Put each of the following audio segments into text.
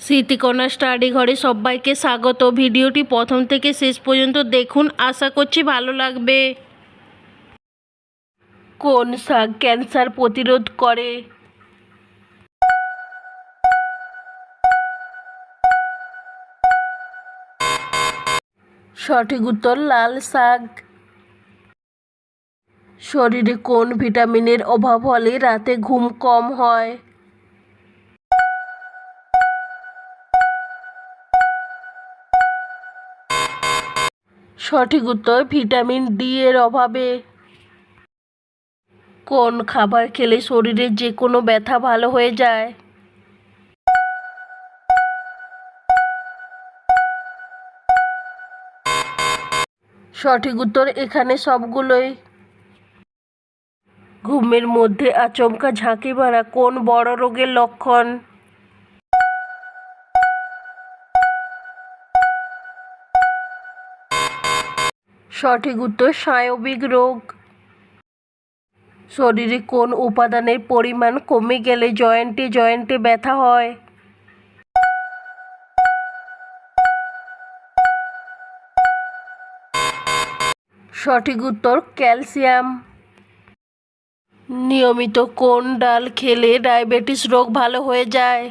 Smritikana study ঘরে সবাইকে স্বাগত। ভিডিওটি প্রথম থেকে শেষ পর্যন্ত দেখুন। আশা করছি ভালো লাগবে। কোন শাক ক্যান্সার প্রতিরোধ করে? সঠিক উত্তর, লাল শাক। শরীরে কোন ভিটামিনের অভাব হলে রাতে ঘুম কম হয়? সঠিক উত্তর ভিটামিন ডি এর অভাবে। কোন খাবার খেলে শরীরের যে কোনো ব্যথা ভালো হয়ে যায়? সঠিক উত্তর এখানে সবগুলোই। ঘুমের মধ্যে আচমকা ঝাঁকি মারা কোন বড় রোগের লক্ষণ? সঠিক উত্তর স্নায়বিক রোগ। শরীরে কোন উপাদানের পরিমাণ কমে গেলে জয়েন্টে জয়েন্টে ব্যথা হয়? সঠিক উত্তর, ক্যালসিয়াম। নিয়মিত কোন ডাল খেলে ডায়াবেটিস রোগ ভালো হয়ে যায়?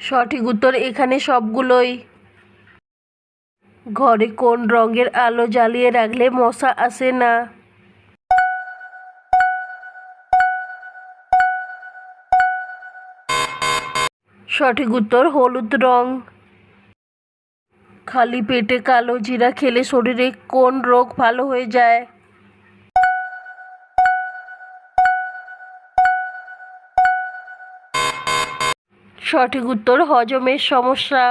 সঠিক উত্তর এখানে সবগুলোই। ঘরে কোন রঙের আলো জ্বালিয়ে রাখলে মশা আসে না? সঠিক উত্তর, হলুদ রং। খালি পেটে কালো জিরা খেলে শরীরে কোন রোগ ভালো হয়ে যায়? সঠিক উত্তর, হজমের সমস্যা।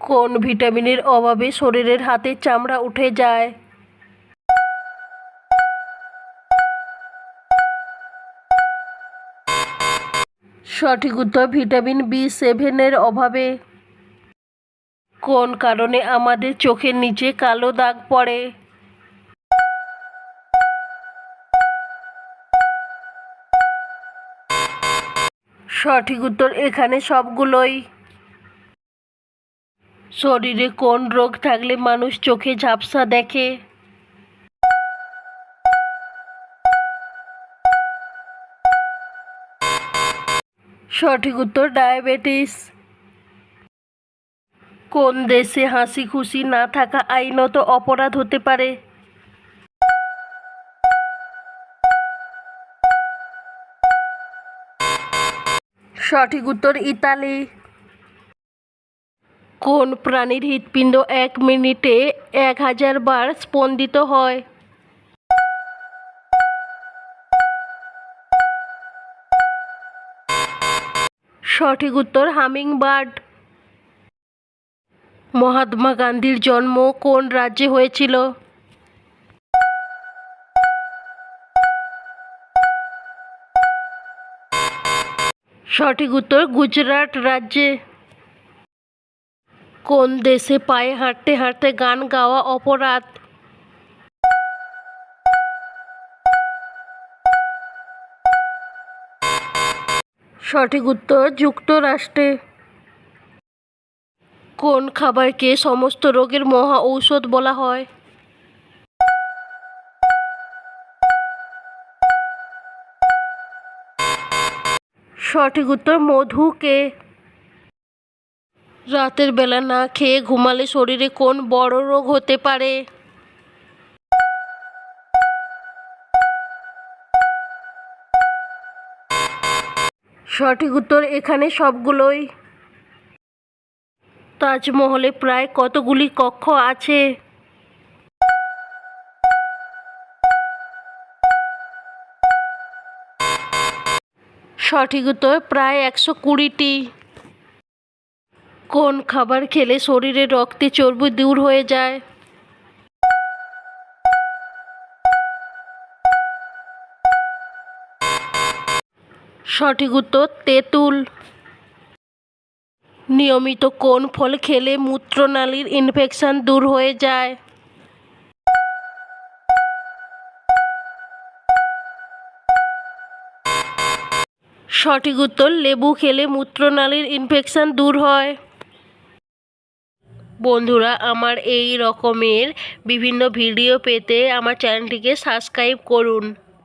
কোন ভিটামিনের অভাবে শরীরের হাতের চামড়া উঠে যায়? সঠিক উত্তর, ভিটামিন বি সেভেনের অভাবে। কোন কারণে আমাদের চোখের নিচে কালো দাগ পড়ে? সঠিক উত্তর এখানে সবগুলোই। শরীরে কোন রোগ থাকলে মানুষ চোখে ঝাপসা দেখে? সঠিক উত্তর ডায়াবেটিস। কোন দেশে হাসি খুশি না থাকা আইনত অপরাধ হতে পারে? সঠিক উত্তর, ইতালি। কোন প্রাণীর হৃৎপিণ্ড এক মিনিটে এক হাজার বার স্পন্দিত হয়? সঠিক উত্তর হামিং বার্ড মহাত্মা গান্ধীর জন্ম কোন রাজ্যে হয়েছিল? সঠিক উত্তর গুজরাট রাজ্যে। কোন দেশে পায়ে হাঁটতে হাঁটতে গান গাওয়া অপরাধ? সঠিক উত্তর যুক্তরাষ্ট্রে। কোন খাবারকে সমস্ত রোগের মহা ঔষধ বলা হয়? সঠিক উত্তর মধুকে রাতের বেলা না খেয়ে ঘুমালে শরীরে কোন বড় রোগ হতে পারে? সঠিক উত্তর এখানে সবগুলোই। তাজমহলে প্রায় কতগুলি কক্ষ আছে? সঠিক উত্তর প্রায় একশো কুড়িটি। কোন খাবার খেলে শরীরে রক্তে চর্বি দূর হয়ে যায়? সঠিক উত্তর, তেঁতুল। নিয়মিত কোন ফল খেলে মূত্রনালীর ইনফেকশন দূর হয়ে যায়? সঠিক উত্তর, লেবু খেলে মূত্রনালীর ইনফেকশান দূর হয়। বন্ধুরা, আমার এই রকমের বিভিন্ন ভিডিও পেতে আমার চ্যানেলটিকে সাবস্ক্রাইব করুন।